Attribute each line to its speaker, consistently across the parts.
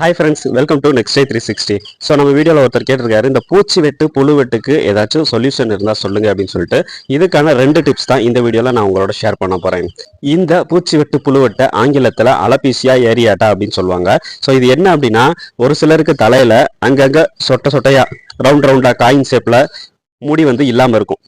Speaker 1: Hi friends welcome to next day three sixty so நம்ம வீடியோவில் ஒருத்தர் கேட்டிருக்காரு இந்த பூச்சி வெட்டு புழு வெட்டுக்கு ஏதாச்சும் சொல்யூஷன் இருந்தால் சொல்லுங்க அப்படின்னு சொல்லிட்டு இதுக்கான ரெண்டு டிப்ஸ் தான் இந்த வீடியோவில் நான் உங்களோட ஷேர் பண்ண போகிறேன் இந்த பூச்சி வெட்டு புழு வெட்டை ஆங்கிலத்தில் அலபீசியா ஏரியாட்டா அப்படின்னு சொல்லுவாங்க. ஸோ இது என்ன அப்படின்னா ஒரு சிலருக்கு தலையில் அங்கங்கே சொட்ட சொட்டையாக ரவுண்ட் ரவுண்டாக காயின் ஷேப்பில் முடி வந்து இல்லாமல் இருக்கும்.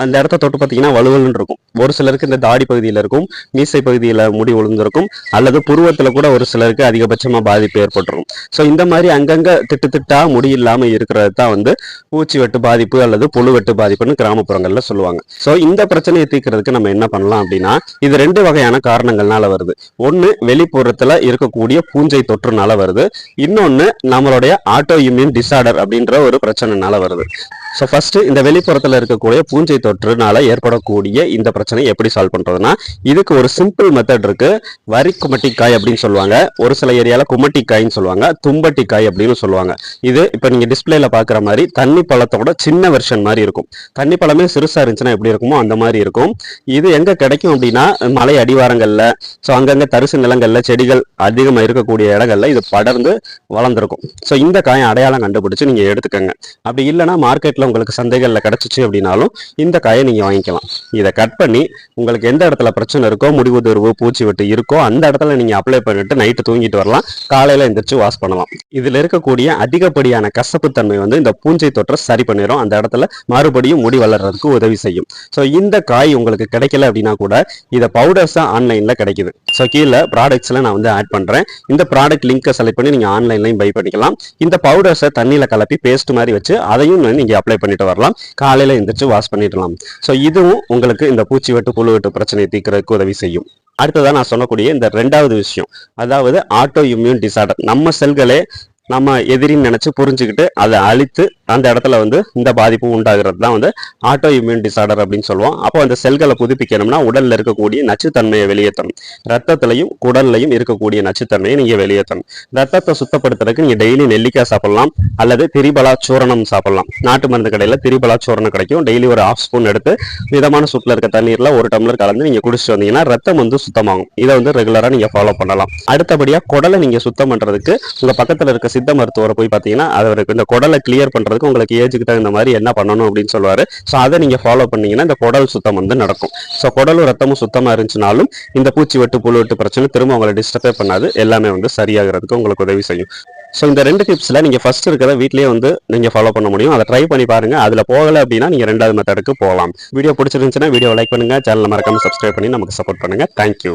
Speaker 1: அந்த இடத்த தொட்டு பார்த்தீங்கன்னா வலுவலுன்னு இருக்கும். ஒரு சிலருக்கு இந்த தாடி பகுதியில் இருக்கும் மீசை பகுதியில் முடி ஒழுந்திருக்கும் அல்லது புருவத்தில் கூட ஒரு சிலருக்கு அதிகபட்சமாக பாதிப்பு ஏற்பட்டுரும். ஸோ இந்த மாதிரி அங்கங்கே திட்டு திட்டா முடி இல்லாமல் இருக்கிறது தான் வந்து பூச்சி வெட்டு பாதிப்பு அல்லது புழு வெட்டு பாதிப்புன்னு கிராமப்புறங்களில் சொல்லுவாங்க. ஸோ இந்த பிரச்சனையை தீர்க்கறதுக்கு நம்ம என்ன பண்ணலாம் அப்படின்னா இது ரெண்டு வகையான காரணங்கள்னால வருது. ஒன்று வெளிப்புறத்தில் இருக்கக்கூடிய பூஞ்சை தொற்றுனால வருது. இன்னொன்று நம்மளுடைய ஆட்டோ இம்யூன் டிசார்டர் அப்படின்ற ஒரு பிரச்சனைனால வருது. ஸோ ஃபஸ்ட்டு இந்த வெளிப்புறத்தில் இருக்கக்கூடிய பூஞ்சை தொற்றுனால ஏற்படக்கூடிய இந்த பிரச்சனை எப்படி சால்வ் பண்ணுறதுனா இதுக்கு ஒரு சிம்பிள் மெத்தட் இருக்கு. வரி குமட்டிக்காய் அப்படின்னு சொல்லுவாங்க. ஒரு சில ஏரியாவில் குமட்டிக்காய்ன்னு சொல்லுவாங்க. தும்பட்டிக்காய் அப்படின்னு சொல்லுவாங்க. இது இப்போ நீங்கள் டிஸ்பிளேல பார்க்குற மாதிரி தண்ணி பழத்தோட சின்ன வெர்ஷன் மாதிரி இருக்கும். தண்ணி பழமே சிறுசாக இருந்துச்சுன்னா எப்படி இருக்குமோ அந்த மாதிரி இருக்கும். இது எங்கே கிடைக்கும் அப்படின்னா மலை அடிவாரங்களில் ஸோ அங்கங்கே தரிசு நிலங்களில் செடிகள் அதிகமாக இருக்கக்கூடிய இடங்கள்ல இது படர்ந்து வளர்ந்துருக்கும். ஸோ இந்த காயை அடையாளம் கண்டுபிடிச்சு நீங்கள் எடுத்துக்கோங்க. அப்படி இல்லைன்னா இடத்துல உங்களுக்கு சந்தைகளில் கிடச்சிச்சு அப்படின்னாலும் இந்த காயை நீங்க வாங்கிக்கலாம். இதை கட் பண்ணி உங்களுக்கு எந்த இடத்துல பிரச்சனை இருக்கோ முடிவுதிர்வு பூச்சி வெட்டு இருக்கோ அந்த இடத்துல நீங்க அப்ளை பண்ணிட்டு நைட்டு தூங்கிட்டு வரலாம். காலையில எந்திரிச்சு வாஷ் பண்ணலாம். இதுல இருக்கக்கூடிய அதிகப்படியான கசப்புத்தன்மை வந்து இந்த பூஞ்சை தொற்றை சரி பண்ணிடும் அந்த இடத்துல மறுபடியும் முடி வளர்றதுக்கு உதவி செய்யும். ஸோ இந்த காய் உங்களுக்கு கிடைக்கல அப்படின்னா கூட இதை பவுடர்ஸா ஆன்லைனில் கிடைக்குது. ஸோ கீழே ப்ராடக்ட்ஸ்ல நான் வந்து ஆட் பண்றேன். இந்த ப்ராடக்ட் லிங்க்கை செலக்ட் பண்ணி நீங்க ஆன்லைன்லையும் பை பண்ணிக்கலாம். இந்த பவுடர்ஸை தண்ணியில கலப்பி பேஸ்ட் மாதிரி வச்சு அதையும் நீங்க அப்ளை பண்ணிட்டு வரலாம். காலையில எந்திரிச்சு வாஷ் பண்ணிடலாம். ஸோ இதுவும் உங்களுக்கு இந்த பூச்சி வெட்டு புழு வெட்டு பிரச்சனையை தீர்க்கறதுக்கு உதவி செய்யும். அடுத்ததான் நான் சொல்லக்கூடிய இந்த ரெண்டாவது விஷயம். அதாவது ஆட்டோ இம்யூன் டிசார்டர் நம்ம செல்களே நம்ம எதிரின்னு நினச்சி புரிஞ்சுக்கிட்டு அதை அழித்து அந்த இடத்துல வந்து இந்த பாதிப்பு உண்டாகிறது தான் வந்து ஆட்டோ இம்யூன் டிசார்டர் அப்படின்னு சொல்லுவோம். அப்போ அந்த செல்களை புதுப்பிக்கணும்னா உடலில் இருக்கக்கூடிய நச்சுத்தன்மையை வெளியேற்றணும். ரத்தத்திலையும் குடல்லையும் இருக்கக்கூடிய நச்சுத்தன்மையை நீங்கள் வெளியேற்றணும். ரத்தத்தை சுத்தப்படுத்துறதுக்கு நீங்கள் டெய்லி நெல்லிக்காய் சாப்பிடலாம் அல்லது திரிபலா சூரணம் சாப்பிடலாம். நாட்டு மருந்து கடையில் திரிபலா சூரணம் கிடைக்கும். டெய்லி ஒரு ஹாஃப் ஸ்பூன் எடுத்து மிதமான சுட்டில் இருக்க தண்ணீரில் ஒரு டம்ளர் கலந்து நீங்கள் குடிச்சிட்டு வந்தீங்கன்னா ரத்தம் வந்து சுத்தமாகும். இதை வந்து ரெகுலராக நீங்கள் ஃபாலோ பண்ணலாம். அடுத்தபடியாக குடலை நீங்கள் சுத்தம் பண்ணுறதுக்கு உங்கள் பக்கத்தில் இருக்க சித்த மருத்துவரை போய் பார்த்தீங்கன்னா அவருக்கு இந்த குடலை கிளியர் பண்றதுக்கு உங்களுக்கு ஏஜுக்கு தகுந்த மாதிரி என்ன பண்ணணும் அப்படின்னு சொல்லுவாரு. ஸோ அதை நீங்க ஃபாலோ பண்ணீங்கன்னா இந்த குடல் சுத்தம் வந்து நடக்கும். ஸோ குடலும் ரத்தமும் சுத்தமா இருந்துச்சுனாலும் இந்த பூச்சி வெட்டு புழு வெட்டு பிரச்சனை திரும்ப உங்களை டிஸ்டர்பே பண்ணாது. எல்லாமே வந்து சரியாகிறதுக்கு உங்களுக்கு உதவி செய்யும். ஸோ இந்த ரெண்டு டிப்ஸில் நீங்கள் ஃபர்ஸ்ட் இருக்கிற வீட்லேயே வந்து நீங்கள் ஃபாலோ பண்ண முடியும். அதை ட்ரை பண்ணி பாருங்க. அதில் போகலை அப்படின்னா நீங்கள் ரெண்டாவது மெத்தடுக்கு போகலாம். வீடியோ பிடிச்சிருந்துச்சுன்னா வீடியோ லைக் பண்ணுங்க. சேனல் மறக்காமல் சப்ஸ்கிரைப் பண்ணி நமக்கு சப்போர்ட் பண்ணுங்க. தேங்க்யூ